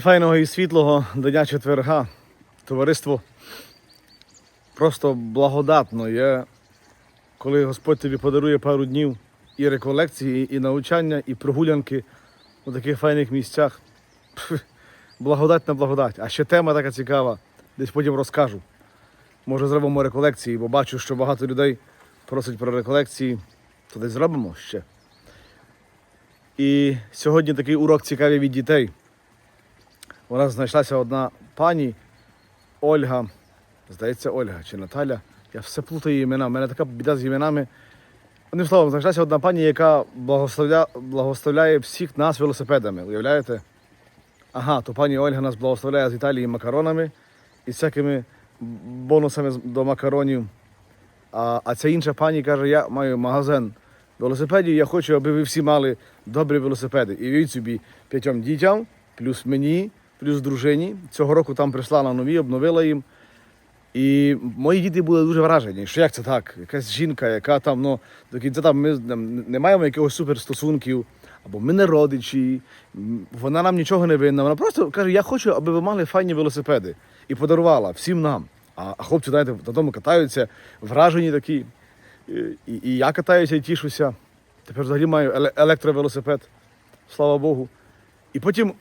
файного і світлого дня четверга. Товариство просто благодатно є, коли Господь тобі подарує пару днів і реколекції, і навчання, і прогулянки у таких файних місцях. Пф, Благодать на благодать. А ще тема така цікава, десь потім розкажу. Може, зробимо реколекції, бо бачу, що багато людей просять про реколекції, то десь зробимо ще. І сьогодні такий урок цікавий від дітей. У нас знайшлася одна пані Ольга, здається, Ольга чи Наталя. Я все плутаю імена. У мене така біда з іменами. Одним словом, знайшлася одна пані, яка благословля... благословляє всіх нас велосипедами. Уявляєте? Ага, то пані Ольга нас благословляє з Італії макаронами і всякими бонусами до макаронів. А, а ця інша пані каже: я маю магазин велосипедів, я хочу, аби ви всі мали добрі велосипеди. І від собі п'ятьом дітям, плюс мені, плюс дружині. Цього року там прислала нові, обновила їм. І мої діти були дуже вражені, що як це так? Якась жінка, яка там, ну, до кінця там ми не маємо якихось суперстосунків, або ми не родичі, вона нам нічого не винна. Вона просто каже: я хочу, аби ви мали файні велосипеди. І подарувала всім нам. А, хлопці, знаєте, додому катаються, вражені такі. І, і я катаюся і тішуся. Тепер взагалі маю електровелосипед, слава Богу. І потім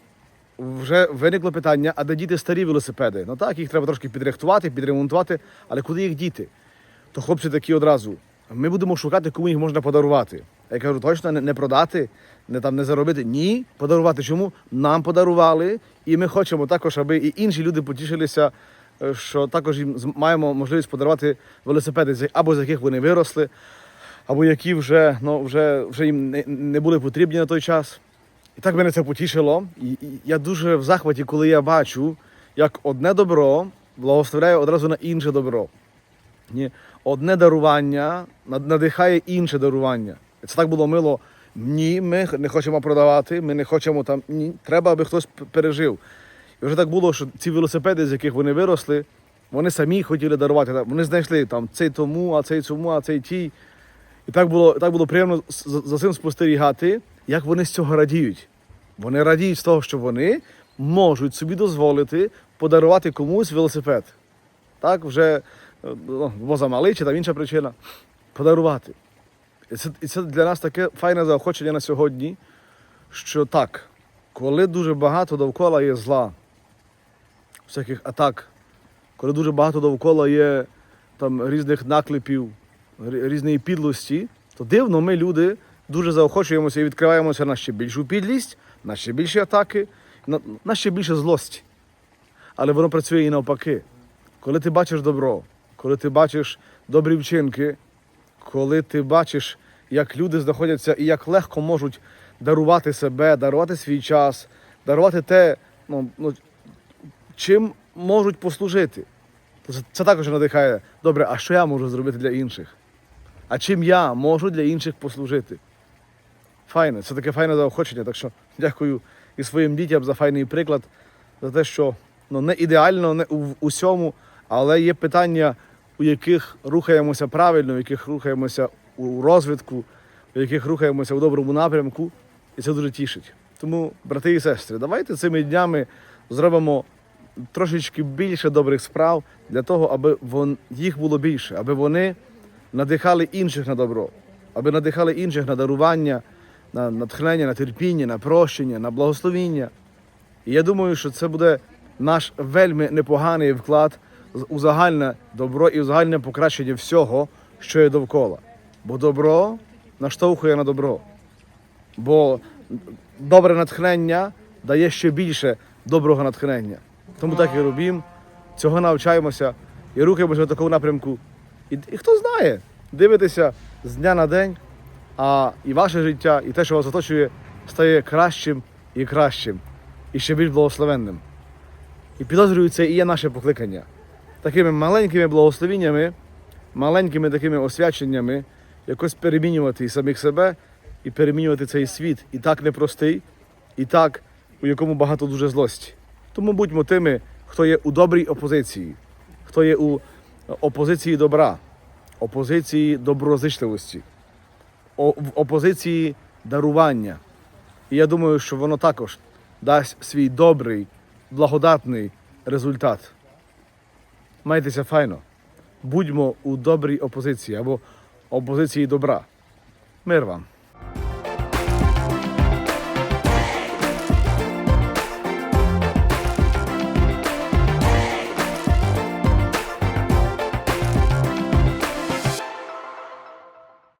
вже виникло питання, а де діти старі велосипеди? Ну так, їх треба трошки підрихтувати, підремонтувати, але куди їх діти? То хлопці такі одразу. Ми будемо шукати, кому їх можна подарувати. Я кажу, точно не, продати, не там не заробити. Ні, подарувати. Чому? Нам подарували, і ми хочемо також, аби і інші люди потішилися, е, що також їм маємо можливість подарувати велосипеди, або з яких вони виросли, або які вже, ну, вже, вже їм не, не були потрібні на той час. І так мене це потішило. І, і я дуже в захваті, коли я бачу, як одне добро благословляє одразу на інше добро. Ні, одне дарування надихає інше дарування. Це так було мило. Ні, ми не хочемо продавати, ми не хочемо там. Ні, треба, аби хтось пережив. І вже так було, що ці велосипеди, з яких вони виросли, вони самі хотіли дарувати. Вони знайшли там цей тому, а цей цьому, а цей тій. І так було, так було приємно за цим спостерігати, як вони з цього радіють. Вони радіють з того, що вони можуть собі дозволити подарувати комусь велосипед. Так, вже е, ну, бо замалий, чи там інша причина. Подарувати. І це, і це для нас таке файне заохочення на сьогодні, що так, коли дуже багато довкола є зла, всяких атак, коли дуже багато довкола є там різних наклепів, різної підлості, то дивно, ми люди дуже заохочуємося і відкриваємося на ще більшу підлість, на ще більші атаки, на, ще більше злості. Але воно працює і навпаки. Коли ти бачиш добро, коли ти бачиш добрі вчинки, коли ти бачиш, як люди знаходяться і як легко можуть дарувати себе, дарувати свій час, дарувати те, ну, ну, чим можуть послужити. Це також надихає. Добре, а що я можу зробити для інших? А чим я можу для інших послужити? Файне, це таке файне заохочення. Так що дякую і своїм дітям за файний приклад, за те, що ну, не ідеально, не у усьому, але є питання, у яких рухаємося правильно, в яких рухаємося у розвитку, в яких рухаємося у доброму напрямку, і це дуже тішить. Тому, брати і сестри, давайте цими днями зробимо трошечки більше добрих справ для того, аби вон, їх було більше, аби вони надихали інших на добро, аби надихали інших на дарування, на натхнення, на терпіння, на прощення, на благословіння. І я думаю, що це буде наш вельми непоганий вклад у загальне добро і у загальне покращення всього, що є довкола. Бо добро наштовхує на добро. Бо добре натхнення дає ще більше доброго натхнення. Тому так і робимо, цього навчаємося і рухаємося в такому напрямку. І, і хто знає, дивитеся з дня на день, а і ваше життя, і те, що вас оточує, стає кращим і кращим, і ще більш благословенним. І підозрюю, це і є наше покликання. Такими маленькими благословіннями, маленькими такими освяченнями, якось перемінювати і самих себе, і перемінювати цей світ. І так непростий, і так, у якому багато дуже злості. Тому будьмо тими, хто є у добрій опозиції, хто є у опозиції добра, опозиції доброзичливості, в опозиції дарування. І я думаю, що воно також дасть свій добрий благодатний результат. Майтеся файно. Будьмо у добрій опозиції або опозиції добра. Мир вам.